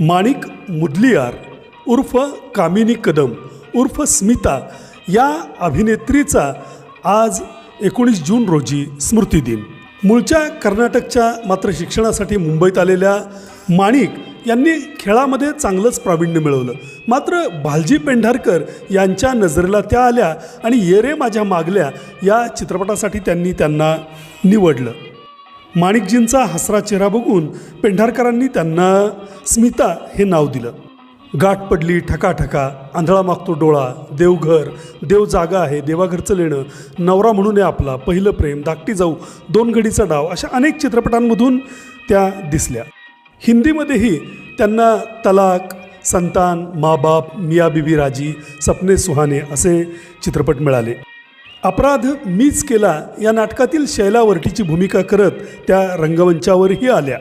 माणिक मुदलियार उर्फ कामिनी कदम उर्फ स्मिता या अभिनेत्रीचा आज एकोणीस जून रोजी स्मृतिदिन मूळच्या कर्नाटकच्या मात्र शिक्षणासाठी मुंबईत आलेल्या माणिक यांनी खेळामध्ये चांगलंच प्रावीण्य मिळवलं. मात्र भालजी पेंढारकर यांच्या नजरेला त्या आल्या आणि ये रे माझ्या मागल्या या चित्रपटासाठी त्यांनी त्यांना निवडलं. माणिकजींचा हसरा चेहरा बघून पेंढारकरांनी त्यांना स्मिता हे नाव दिलं. गाठ पडली ठकाठका आंधळा मागतो डोळा देवघर देव जागा आहे देवाघरचं लेणं नवरा म्हणून आहे आपला पहिलं प्रेम धाकटी जाऊ दोन घडीचा डाव अशा अनेक चित्रपटांमधून त्या दिसल्या. हिंदीमध्येही त्यांना तलाक संतान माँ बाप मिया बिबी राजी सपने सुहाने असे चित्रपट मिळाले. अपराध मीच केला या नाटकातील शैला वरटीची भूमिका करत त्या रंगमंचावरही आल्या.